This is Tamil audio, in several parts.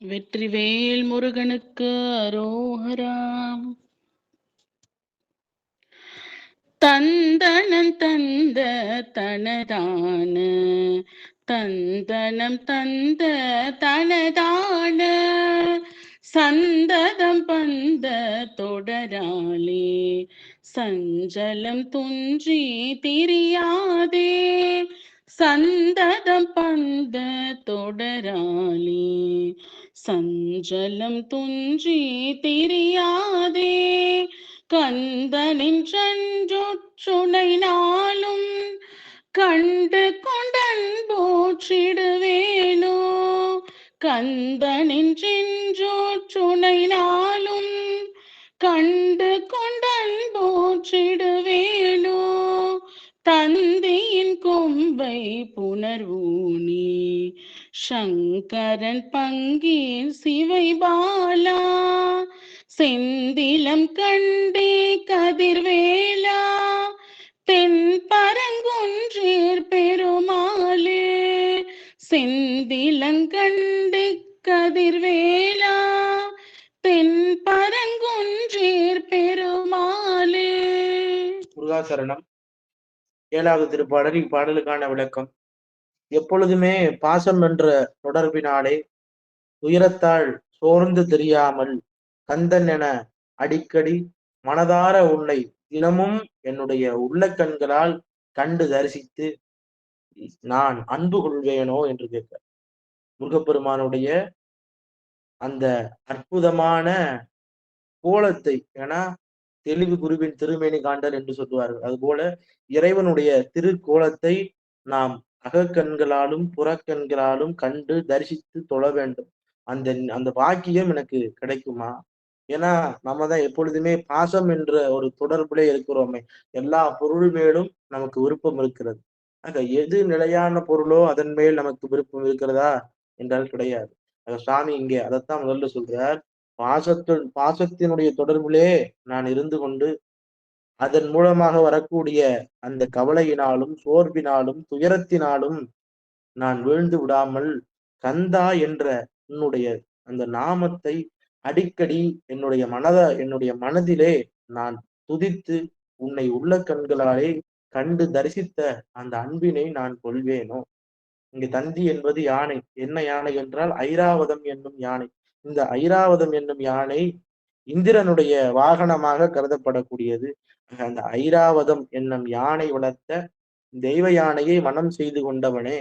வெற்றிவேல் முருகனுக்கு அரோகராம் தந்தனம் தந்த தனதான தந்தனம் தந்த தனதான சந்ததம் பந்த தொடராலே சஞ்சலம் துன்றி திரியாதே சந்ததம் பந்த தொடராலே சஞ்சலம் துன்றி தெரியாதே கந்தனின் சென்றொற்றுணை நாளும் கண்டு கொண்டன் போற்றிடுவேனோ கந்தனின் சென்றொற்றுணை நாளும் கண்டு கொண்டன் போற்றிடு கொம்பை சங்கரன் பங்கீர் சிவை பாலா. செந்திலம் கண்டே கதிர்வேலா. தென் பரங்குன்றீர் பெருமாளே. செந்திலங்கண்டு கதிர்வேலா. தென் பரங்குன்றீர் பெருமாளே. முருகாசரணம். ஏழாவது திருப்பாடல் இப்பாடலுக்கான விளக்கம். எப்பொழுதுமே பாசம் என்ற தொடர்பினாலே துயரத்தால் சோர்ந்து தெரியாமல் கந்தன் என அடிக்கடி மனதார உன்னை தினமும் என்னுடைய உள்ள கண்களால் கண்டு தரிசித்து நான் அன்பு கொள்வேனோ என்று கேட்க. முருகப்பெருமானுடைய அந்த அற்புதமான கோலத்தை ஏன்னா தெளிவு குருவின் திருமேனி காண்டல் என்று சொல்லுவார்கள். அதுபோல இறைவனுடைய திருக்கோலத்தை நாம் அகக்கண்களாலும் புறக்கண்களாலும் கண்டு தரிசித்து தொழ வேண்டும். அந்த அந்த பாக்கியம் எனக்கு கிடைக்குமா? ஏன்னா நம்ம தான் எப்பொழுதுமே பாசம் என்ற ஒரு தொடர்புலே இருக்கிறோமே. எல்லா பொருள் மேலும் நமக்கு விருப்பம் இருக்கிறது. ஆக எது நிலையான பொருளோ அதன் மேல் நமக்கு விருப்பம் இருக்கிறதா? என்றால் கிடையாது. ஆக சுவாமி இங்கே அதைத்தான் முதல்ல சொல்றார். பாசத்து பாசத்தினுடைய தொடர்பிலே நான் இருந்து கொண்டு அதன் மூலமாக வரக்கூடிய அந்த கவலையினாலும் சோர்வினாலும் துயரத்தினாலும் நான் வீழ்ந்து விடாமல் கந்தா என்ற உன்னுடைய அந்த நாமத்தை அடிக்கடி என்னுடைய மனத என்னுடைய மனதிலே நான் துதித்து உன்னை உள்ள கண்களாலே கண்டு தரிசித்த அந்த அன்பினை நான் கொள்வேனோ? இங்கு தந்தி என்பது யானை. என்ன யானை என்றால் ஐராவதம் என்னும் யானை. இந்த ஐராவதம் என்னும் யானை இந்திரனுடைய வாகனமாக கருதப்படக்கூடியது. அந்த ஐராவதம் என்னும் யானை வளர்த்த தெய்வ யானையை மனம் செய்து கொண்டவனே.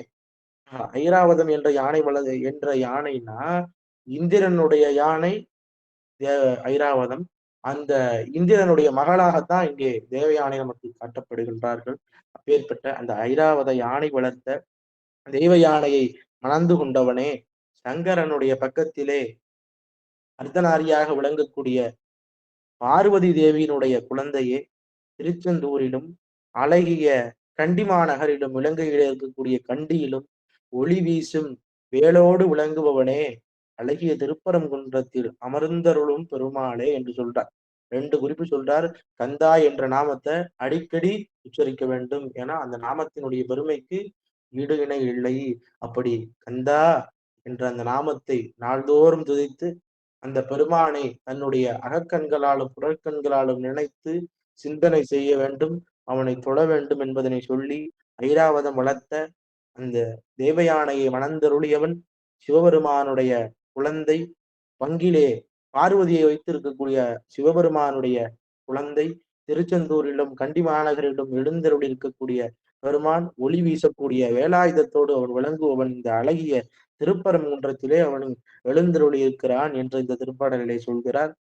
ஐராவதம் என்ற யானை வள என்ற யானைனா இந்திரனுடைய யானை ஐராவதம். அந்த இந்திரனுடைய மகளாகத்தான் இங்கே தேவ யானை நமக்கு காட்டப்படுகின்றார்கள். அப்பேற்பட்ட அந்த ஐராவத யானை வளர்த்த தெய்வ யானையை மணந்து கொண்டவனே. சங்கரனுடைய பக்கத்திலே அர்த்தநாரியாக விளங்கக்கூடிய பார்வதி தேவியினுடைய குழந்தையே திருச்செந்தூரிலும் அழகிய கண்டிமா நகரிலும் இலங்கையிலே இருக்கக்கூடிய கண்டியிலும் ஒளி வீசும் வேலோடு விளங்குபவனே அழகிய திருப்பரங்குன்றத்தில் அமர்ந்தருளும் பெருமாளே என்று சொல்றார். ரெண்டு குறிப்பு சொல்றார் கந்தா என்ற நாமத்தை அடிக்கடி உச்சரிக்க வேண்டும். ஏன்னா அந்த நாமத்தினுடைய பெருமைக்கு ஈடு இணை இல்லை. அப்படி கந்தா என்ற அந்த நாமத்தை நாள்தோறும் துதித்து அந்த பெருமானை தன்னுடைய அகக்கண்களாலும் புறக்கண்களாலும் நினைத்து சிந்தனை செய்ய வேண்டும் அவனை தொட வேண்டும் என்பதனை சொல்லி ஐராவதம் வளர்த்த அந்த தேவயானையை மணந்தருளியவன் சிவபெருமானுடைய குழந்தை. பங்கிலே பார்வதியை வைத்திருக்கக்கூடிய சிவபெருமானுடைய குழந்தை. திருச்செந்தூரிலும் கண்டி மாநகரிலும் எழுந்தருளி இருக்கக்கூடிய பெருமான் ஒளி வீசக்கூடிய வேலாயுதத்தோடு அவன் விளங்குபவன். இந்த அழகிய திருப்பரங்குன்றத்திலே அவன் எழுந்தருளி இருக்கிறான் என்று இந்த திருப்பாடலிலே சொல்கிறார்.